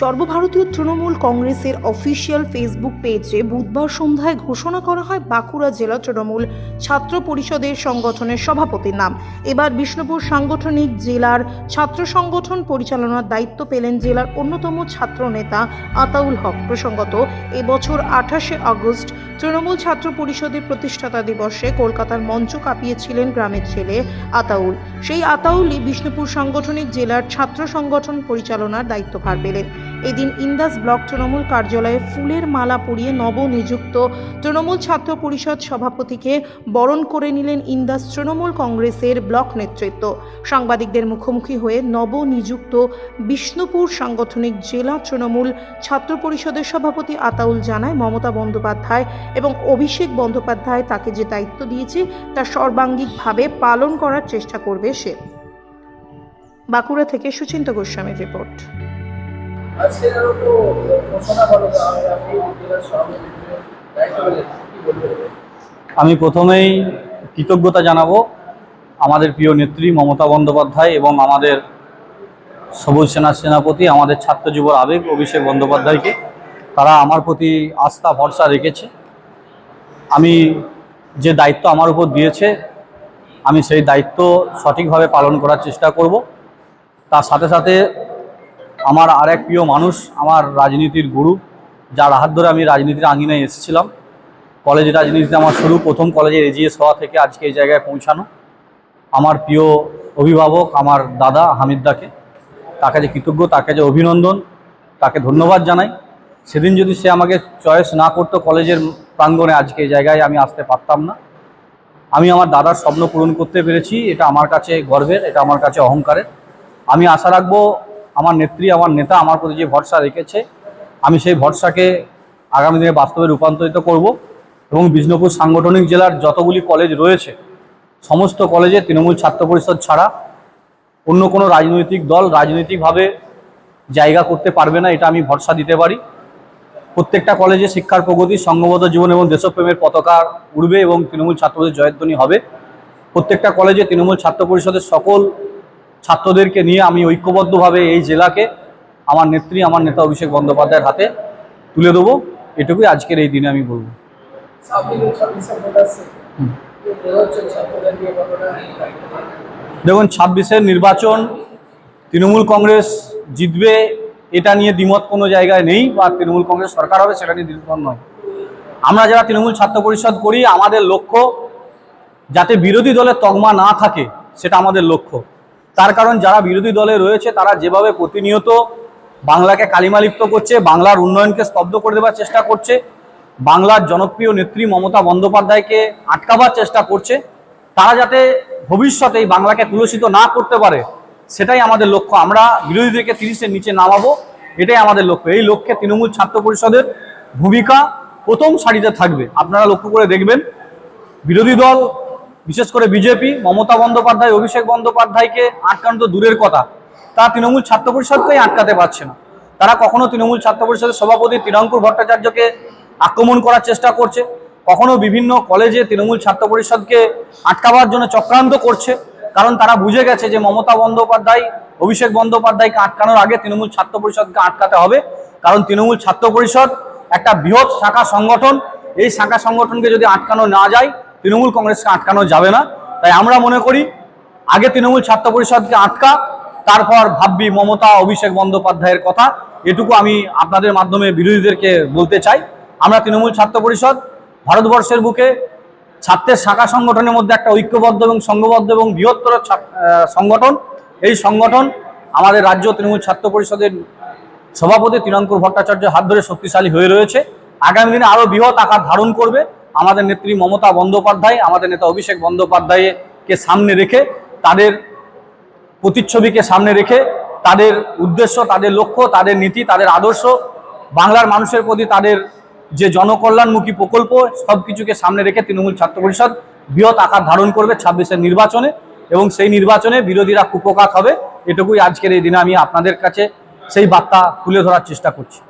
সর্বভারতীয় তৃণমূল কংগ্রেসের official Facebook পেজে বুধবার সন্ধ্যায় ঘোষণা করা হয় বাঁকুড়া জেলা তৃণমূল ছাত্র পরিষদের সংগঠনের সভাপতির নাম। এবার বিষ্ণুপুর সাংগঠনিক জেলার ছাত্র সংগঠন পরিচালনার দায়িত্ব পেলেন জেলার অন্যতম ছাত্র নেতা আতাউল হক। প্রসঙ্গত, এবছর আঠাশে আগস্ট তৃণমূল ছাত্র পরিষদের প্রতিষ্ঠাতা দিবসে কলকাতার মঞ্চ কাঁপিয়েছিলেন গ্রামের ছেলে আতাউল। সেই আতাউলই বিষ্ণুপুর সাংগঠনিক জেলার ছাত্র সংগঠন পরিচালনার দায়িত্বভার পেলেন। এদিন ইন্দাস ব্লক তৃণমূল কার্যালয়ে ফুলের মালা পরিয়ে নবনিযুক্ত তৃণমূল ছাত্র পরিষদ সভাপতিকে বরণ করে নিলেন ইন্দাস তৃণমূল কংগ্রেসের ব্লক নেতৃত্ব। সাংবাদিকদের মুখোমুখি হয়ে নবনিযুক্ত বিষ্ণুপুর সাংগঠনিক জেলা তৃণমূল ছাত্র পরিষদের সভাপতি আতাউল জানায়, মমতা বন্দ্যোপাধ্যায় এবং অভিষেক বন্দ্যোপাধ্যায় তাকে যে দায়িত্ব দিয়েছে তা সর্বাঙ্গিকভাবে পালন করার চেষ্টা করবে সে। বাঁকুড়া থেকে সুচিন্ত গোস্বামীর রিপোর্ট। আমি প্রথমেই কৃতজ্ঞতা জানাব আমাদের প্রিয় নেত্রী মমতা বন্দ্যোপাধ্যায় এবং আমাদের সবুজ সেনা সেনাপতি, আমাদের ছাত্র যুবর আবেগ অভিষেক বন্দ্যোপাধ্যায়কে। তারা আমার প্রতি আস্থা, ভরসা রেখেছে। আমি যে দায়িত্ব আমার উপর দিয়েছে, আমি সেই দায়িত্ব সঠিকভাবে পালন করার চেষ্টা করব। তার সাথে সাথে আমার আর এক প্রিয় মানুষ, আমার রাজনীতির গুরু, যার হাত ধরে আমি রাজনীতির আঙিনায় এসেছিলাম। কলেজ রাজনীতিতে আমার শুরু, প্রথম কলেজের এজিএস হওয়া থেকে আজকে এই জায়গায় পৌঁছানো। আমার প্রিয় অভিভাবক, আমার দাদা হামিদদাকে তার কাছে কৃতজ্ঞ, তার কাছে অভিনন্দন, তাকে ধন্যবাদ জানাই। সেদিন যদি সে আমাকে চয়েস না করতো কলেজের প্রাঙ্গণে আজকে এই জায়গায় আমি আসতে পারতাম না। আমি আমার দাদার স্বপ্ন পূরণ করতে পেরেছি, এটা আমার কাছে গর্বের, এটা আমার কাছে অহংকারের। আমি আশা রাখব আমার নেত্রী, আমার নেতা আমার প্রতি যে ভরসা রেখেছে, আমি সেই ভরসাকে আগামী দিনে বাস্তবে রূপান্তরিত করব এবং বিষ্ণুপুর সাংগঠনিক জেলার যতগুলি কলেজ রয়েছে, সমস্ত কলেজে তৃণমূল ছাত্র পরিষদ ছাড়া অন্য কোনো রাজনৈতিক দল রাজনৈতিকভাবে জায়গা করতে পারবে না, এটা আমি ভরসা দিতে পারি। প্রত্যেকটা কলেজে শিক্ষার প্রগতি সংঘবদ্ধ জীবন এবং দেশপ্রেমের পতাকা উড়বে এবং তৃণমূল ছাত্রদের জয়ধ্বনি হবে। প্রত্যেকটা কলেজে তৃণমূল ছাত্র পরিষদের সকল ছাত্রদেরকে নিয়ে আমি ঐক্যবদ্ধভাবে এই জেলাকে আমার নেত্রী, আমার নেতা অভিষেক বন্দ্যোপাধ্যায়ের হাতে তুলে দেবো। এটুকুই আজকের এই দিনে আমি বলব। দেখুন, ছাব্বিশের নির্বাচন, তৃণমূল কংগ্রেস জিতবে, এটা নিয়ে দ্বিমত কোনো জায়গায় নেই, বা তৃণমূল কংগ্রেস সরকার হবে, সেটা নিয়ে দ্বিমত নয়। আমরা যারা তৃণমূল ছাত্র পরিষদ করি, আমাদের লক্ষ্য যাতে বিরোধী দলের তকমা না থাকে, সেটা আমাদের লক্ষ্য। তার কারণ যারা বিরোধী দলে রয়েছে, তারা যেভাবে প্রতিনিয়ত বাংলাকে কালিমালিপ্ত করছে, বাংলার উন্নয়নকে স্তব্ধ করে দেওয়ার চেষ্টা করছে, বাংলার জনপ্রিয় নেত্রী মমতা বন্দ্যোপাধ্যায়কে আটকাবার চেষ্টা করছে, তারা যাতে ভবিষ্যতে এই বাংলাকে কুলসিত না করতে পারে, সেটাই আমাদের লক্ষ্য। আমরা বিরোধীদেরকে তিরিশের নিচে নামাবো, এটাই আমাদের লক্ষ্য। এই লক্ষ্যে তৃণমূল ছাত্র পরিষদের ভূমিকা প্রথম সারিতে থাকবে। আপনারা লক্ষ্য করে দেখবেন, বিরোধী দল বিশেষ করে বিজেপি, মমতা বন্দ্যোপাধ্যায়, অভিষেক বন্দ্যোপাধ্যায়কে আটকানো তো দূরের কথা। তারা তৃণমূল ছাত্র পরিষদকেই আটকাতে পারছে না। তারা কখনো তৃণমূল ছাত্র পরিষদের সভাপতি তৃণাঙ্কুর ভট্টাচার্যকে আক্রমণ করার চেষ্টা করছে, কখনো বিভিন্ন কলেজে তৃণমূল ছাত্র পরিষদকে আটকাবার জন্য চক্রান্ত করছে, কারণ তারা বুঝে গেছে যে মমতা বন্দ্যোপাধ্যায়, অভিষেক বন্দ্যোপাধ্যায়কে আটকানোর আগে তৃণমূল ছাত্র পরিষদকে আটকাতে হবে, কারণ তৃণমূল ছাত্র পরিষদ একটা বৃহৎ শাখা সংগঠন। এই শাখা সংগঠনকে যদি আটকানো না যায় তৃণমূল কংগ্রেসকে আটকানো যাবে না। তাই আমরা মনে করি, আগে তৃণমূল ছাত্র পরিষদকে আটকা, তারপর ভাববি মমতা, অভিষেক বন্দ্যোপাধ্যায়ের কথা, এটুকু আমি আপনাদের মাধ্যমে বিরোধীদেরকে বলতে চাই। আমরা তৃণমূল ছাত্র পরিষদ, ভারতবর্ষের বুকে ছাত্রের শাখা সংগঠনের মধ্যে একটা ঐক্যবদ্ধ এবং সংঘবদ্ধ এবং বৃহত্তর সংগঠন। এই সংগঠন আমাদের রাজ্য তৃণমূল ছাত্র পরিষদের সভাপতি তৃণাঙ্কুর ভট্টাচার্যের হাত ধরে শক্তিশালী হয়ে রয়েছে। আগামী দিনে আরও বৃহৎ আকার ধারণ করবে। আমাদের নেত্রী মমতা বন্দ্যোপাধ্যায়, আমাদের নেতা অভিষেক বন্দ্যোপাধ্যায়কে সামনে রেখে, তাদের প্রতিচ্ছবিকে সামনে রেখে, তাদের উদ্দেশ্য, তাদের লক্ষ্য, তাদের নীতি, তাদের আদর্শ, বাংলার মানুষের প্রতি তাদের যে জনকল্যাণমুখী প্রকল্প সব কিছুকে সামনে রেখে তৃণমূল ছাত্র পরিষদ বৃহৎ আকার ধারণ করবে ছাব্বিশের নির্বাচনে এবং সেই নির্বাচনে বিরোধীরা কুপকাত হবে। এটুকুই আজকের এই দিনে আমি আপনাদের কাছে সেই বার্তা তুলে ধরার চেষ্টা করছি।